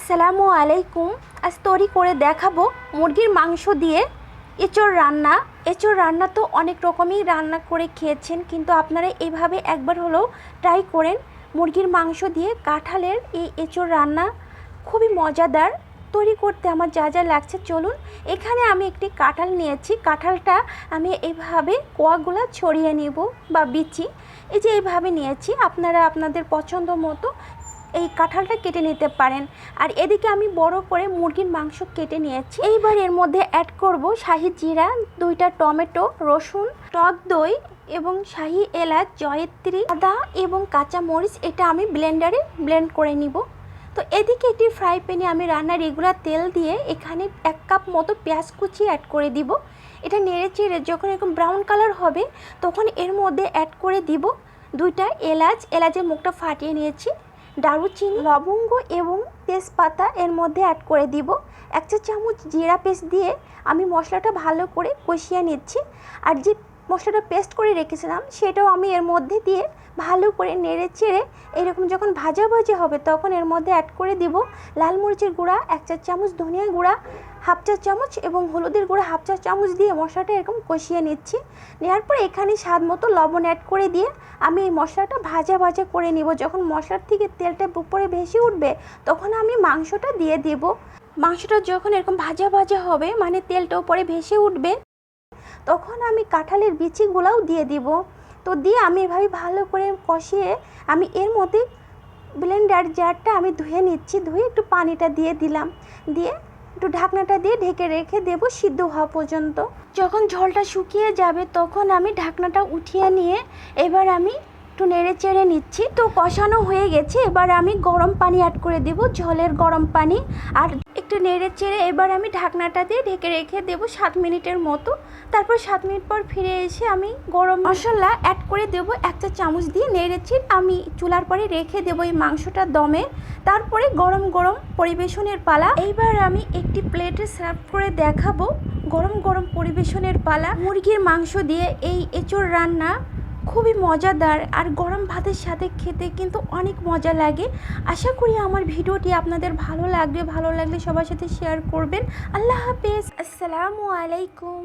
আসসালামু আলাইকুম। আজ তৈরি করে দেখাবো মুরগির মাংস দিয়ে। এঁচোড় রান্না। এঁচোড় রান্না তো অনেক রকমই রান্না করে খেয়েছেন, কিন্তু আপনারা এভাবে একবার হলেও ট্রাই করেন। মুরগির মাংস দিয়ে কাঁঠালের এই এঁচোড় রান্না খুবই মজাদার। তৈরি করতে আমার যা যা লাগছে, চলুন। এখানে আমি একটি কাঁঠাল নিয়েছি। কাঁঠালটা আমি এইভাবে কোয়াগুলো ছড়িয়ে নেব বা বিচি। এই যে এইভাবে নিয়েছি, আপনারা আপনাদের পছন্দ মতো এই কাঁঠালটা কেটে নিতে পারেন। আর এদিকে আমি বড় করে মুরগির মাংস কেটে নিয়েছি। এইবার এর মধ্যে অ্যাড করব শাহি জিরা, দুইটা টমেটো, রসুন, টক দই এবং শাহি এলাচ, জয়ত্রী, আদা এবং কাঁচা মরিচ। এটা আমি ব্লেন্ডারে ব্লেন্ড করে নিব। তো এদিকে একটি ফ্রাই প্যানে আমি রান্নার রেগুলার তেল দিয়ে এখানে এক কাপ মতো পেঁয়াজ কুচি অ্যাড করে দিব। এটা নেড়ে চেড়ে যখন এরকম ব্রাউন কালার হবে, তখন এর মধ্যে অ্যাড করে দিব দুইটা এলাচ। এলাচের মুখটা ফাটিয়ে নিয়েছি। দারুচিনি, লবঙ্গ এবং তেজপাতা এর মধ্যে অ্যাড করে দিব। এক চা চামচ জিরা পেস্ট দিয়ে আমি মশলাটা ভালো করে কষিয়ে নিচ্ছি। আর যে মশলাটা পেস্ট করে রেখেছিলাম, সেটাও আমি এর মধ্যে দিয়ে ভালো করে নেড়ে চেড়ে এরকম যখন ভাজা ভাজা হবে তখন এর মধ্যে অ্যাড করে দিব লাল মরিচের গুঁড়া, এক চার চামচ ধনিয়া গুঁড়া, হাফ চা চামচ এবং হলুদের গুঁড়া, হাফ চা চামচ দিয়ে মশলাটা এরকম কষিয়ে নিচ্ছি। নেওয়ার পর এখানে স্বাদ মতো লবণ অ্যাড করে দিয়ে আমি এই মশলাটা ভাজা ভাজা করে নিব। যখন মশলার থেকে তেলটা উপরে ভেসে উঠবে তখন আমি মাংসটা দিয়ে দেব। মাংসটা যখন এরকম ভাজা ভাজা হবে মানে তেলটা উপরে ভেসে উঠবে তখন আমি কাঁঠালের বিচিগুলোও দিয়ে দিব। তো দিয়ে আমি এভাবে ভালো করে কষিয়ে আমি এর মধ্যে ব্লেন্ডার জারটা আমি ধুয়ে নিচ্ছি, ধুয়ে একটু পানিটা দিয়ে দিলাম। দিয়ে একটু ঢাকনাটা দিয়ে ঢেকে রেখে দেবো সিদ্ধ হওয়া পর্যন্ত। যখন ঝোলটা শুকিয়ে যাবে তখন আমি ঢাকনাটা উঠিয়ে নিয়ে এবার আমি একটু নেড়ে চেড়ে নিচ্ছি। তো কষানো হয়ে গেছে, এবার আমি গরম পানি অ্যাড করে দেব, ঝোলের গরম পানি। আর একটু নেড়ে চেড়ে এবার আমি ঢাকনাটা দিয়ে ঢেকে রেখে দেবো সাত মিনিটের মতো। তারপর সাত মিনিট পর ফিরে এসে আমি গরম মশলা অ্যাড করে দেবো একটা চামচ দিয়ে নেড়ে চেড়ে। আমি চুলার পরে রেখে দেবো এই মাংসটা দমে। তারপরে গরম গরম পরিবেশনের পালা। এইবার আমি একটি প্লেটে সার্ভ করে দেখাবো। গরম গরম পরিবেশনের পালা। মুরগির মাংস দিয়ে এই এঁচোড় রান্না খুবই মজাদার আর গরম ভাতের সাথে খেতে কিন্তু অনেক মজা লাগে। আশা করি আমার ভিডিওটি আপনাদের ভালো লাগবে, ভালো লাগলে সবার সাথে শেয়ার করবেন। আল্লাহ হাফেজ। আসসালামু আলাইকুম।